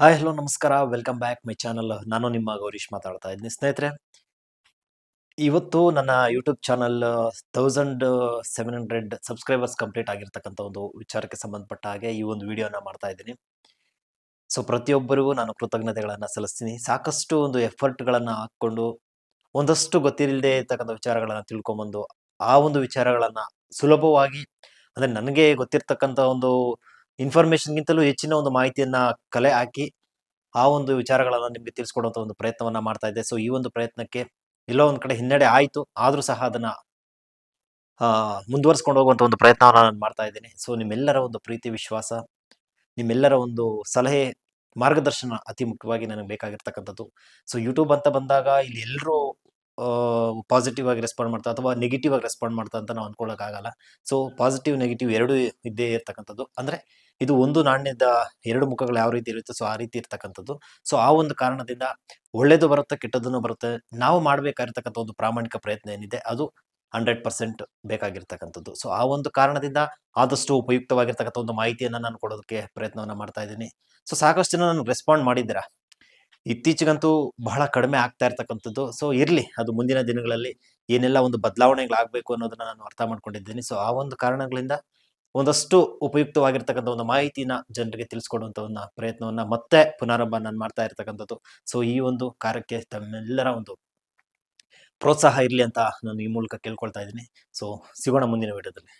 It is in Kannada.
ಹಾಯ್ ಹಲೋ ನಮಸ್ಕಾರ. ವೆಲ್ಕಮ್ ಬ್ಯಾಕ್ ಮೈ ಚಾನಲ್ ನಾನು ನಿಮ್ಮ ಗೌರೀಶ್ ಮಾತಾಡ್ತಾ ಇದ್ದೀನಿ. ಸ್ನೇಹಿತರೆ, ಇವತ್ತು ನನ್ನ YouTube channel thousand seven hundred subscribers complete ಆಗಿರ್ತಕ್ಕಂಥ ಒಂದು ವಿಚಾರಕ್ಕೆ ಸಂಬಂಧಪಟ್ಟ ಹಾಗೆ ಈ ಒಂದು ವಿಡಿಯೋನ ಮಾಡ್ತಾ ಇದ್ದೀನಿ. ಸೊ ಪ್ರತಿಯೊಬ್ಬರಿಗೂ ನಾನು ಕೃತಜ್ಞತೆಗಳನ್ನು ಸಲ್ಲಿಸ್ತೀನಿ. ಸಾಕಷ್ಟು ಒಂದು ಎಫರ್ಟ್ಗಳನ್ನು ಹಾಕ್ಕೊಂಡು ಒಂದಷ್ಟು ಗೊತ್ತಿಲ್ಲದೆ ಇರ್ತಕ್ಕಂಥ ವಿಚಾರಗಳನ್ನು ತಿಳ್ಕೊಂಬಂದು ಆ ಒಂದು ವಿಚಾರಗಳನ್ನು ಸುಲಭವಾಗಿ, ಅಂದರೆ ನನಗೆ ಗೊತ್ತಿರ್ತಕ್ಕಂಥ ಒಂದು ಇನ್ಫಾರ್ಮೇಶನ್ಗಿಂತಲೂ ಹೆಚ್ಚಿನ ಒಂದು ಮಾಹಿತಿಯನ್ನ ಕಲೆ ಹಾಕಿ ಆ ಒಂದು ವಿಚಾರಗಳನ್ನ ನಿಮಗೆ ತಿಳಿಸ್ಕೊಡುವಂಥ ಒಂದು ಪ್ರಯತ್ನವನ್ನ ಮಾಡ್ತಾ ಇದ್ದೆ. ಸೊ ಈ ಒಂದು ಪ್ರಯತ್ನಕ್ಕೆ ಎಲ್ಲೋ ಒಂದು ಕಡೆ ಹಿನ್ನಡೆ ಆಯಿತು. ಆದ್ರೂ ಸಹ ಅದನ್ನ ಮುಂದುವರಿಸ್ಕೊಂಡು ಹೋಗುವಂತ ಒಂದು ಪ್ರಯತ್ನವನ್ನ ನಾನು ಮಾಡ್ತಾ ಇದ್ದೀನಿ. ಸೊ ನಿಮ್ಮೆಲ್ಲರ ಒಂದು ಪ್ರೀತಿ, ವಿಶ್ವಾಸ, ನಿಮ್ಮೆಲ್ಲರ ಒಂದು ಸಲಹೆ, ಮಾರ್ಗದರ್ಶನ ಅತಿ ಮುಖ್ಯವಾಗಿ ನನಗೆ ಬೇಕಾಗಿರ್ತಕ್ಕಂಥದ್ದು. ಸೊ ಯೂಟ್ಯೂಬ್ ಅಂತ ಬಂದಾಗ ಇಲ್ಲಿ ಎಲ್ಲರೂ ಪಾಸಿಟಿವ್ ಆಗಿ ರೆಸ್ಪಾಂಡ್ ಮಾಡ್ತಾ ಅಥವಾ ನೆಗೆಟಿವ್ ಆಗಿ ರೆಸ್ಪಾಂಡ್ ಮಾಡ್ತಾ ಅಂತ ನಾವು ಅನ್ಕೊಳ್ಳೋಕ್ಕಾಗಲ್ಲ ಸೊ ಪಾಸಿಟಿವ್ ನೆಗೆಟಿವ್ ಎರಡೂ ಇದ್ದೇ ಇರ್ತಕ್ಕಂಥದ್ದು. ಅಂದ್ರೆ ಇದು ಒಂದು ನಾಣ್ಯದ ಎರಡು ಮುಖಗಳು ಯಾವ ರೀತಿ ಇರುತ್ತೆ, ಸೊ ಆ ರೀತಿ ಇರ್ತಕ್ಕಂಥದ್ದು. ಸೊ ಆ ಒಂದು ಕಾರಣದಿಂದ ಒಳ್ಳೇದು ಬರುತ್ತೆ, ಕೆಟ್ಟದ್ದನ್ನು ಬರುತ್ತೆ, ನಾವು ಮಾಡಬೇಕಾಗಿರ್ತಕ್ಕಂಥ ಒಂದು ಪ್ರಾಮಾಣಿಕ ಪ್ರಯತ್ನ ಏನಿದೆ, ಅದು ಹಂಡ್ರೆಡ್ ಪರ್ಸೆಂಟ್ ಬೇಕಾಗಿರ್ತಕ್ಕಂಥದ್ದು. ಸೊ ಆ ಒಂದು ಕಾರಣದಿಂದ ಆದಷ್ಟು ಉಪಯುಕ್ತವಾಗಿರ್ತಕ್ಕಂಥ ಒಂದು ಮಾಹಿತಿಯನ್ನು ನಾನು ಕೊಡೋದಕ್ಕೆ ಪ್ರಯತ್ನವನ್ನು ಮಾಡ್ತಾ ಇದ್ದೀನಿ. ಸೊ ಸಾಕಷ್ಟು ಜನ ನನಗೆ ರೆಸ್ಪಾಂಡ್ ಮಾಡಿದ್ದೀರಾ? ಇತ್ತೀಚೆಗಂತೂ ಬಹಳ ಕಡಿಮೆ ಆಗ್ತಾ ಇರ್ತಕ್ಕಂಥದ್ದು. ಸೊ ಇರಲಿ, ಅದು ಮುಂದಿನ ದಿನಗಳಲ್ಲಿ ಏನೆಲ್ಲ ಒಂದು ಬದಲಾವಣೆಗಳಾಗಬೇಕು ಅನ್ನೋದನ್ನ ನಾನು ಅರ್ಥ ಮಾಡ್ಕೊಂಡಿದ್ದೀನಿ. ಸೊ ಆ ಒಂದು ಕಾರಣಗಳಿಂದ ಒಂದಷ್ಟು ಉಪಯುಕ್ತವಾಗಿರ್ತಕ್ಕಂಥ ಒಂದು ಮಾಹಿತಿನ ಜನರಿಗೆ ತಿಳಿಸ್ಕೊಡುವಂಥ ಒಂದು ಪ್ರಯತ್ನವನ್ನ ಮತ್ತೆ ಪುನಾರಂಭ ನಾನು ಮಾಡ್ತಾ ಇರ್ತಕ್ಕಂಥದ್ದು. ಸೊ ಈ ಒಂದು ಕಾರ್ಯಕ್ಕೆ ತಮ್ಮೆಲ್ಲರ ಒಂದು ಪ್ರೋತ್ಸಾಹ ಇರಲಿ ಅಂತ ನಾನು ಈ ಮೂಲಕ ಕೇಳ್ಕೊಳ್ತಾ ಇದ್ದೀನಿ. ಸೊ ಸಿಗೋಣ ಮುಂದಿನ ವಿಡಿಯೋದಲ್ಲಿ.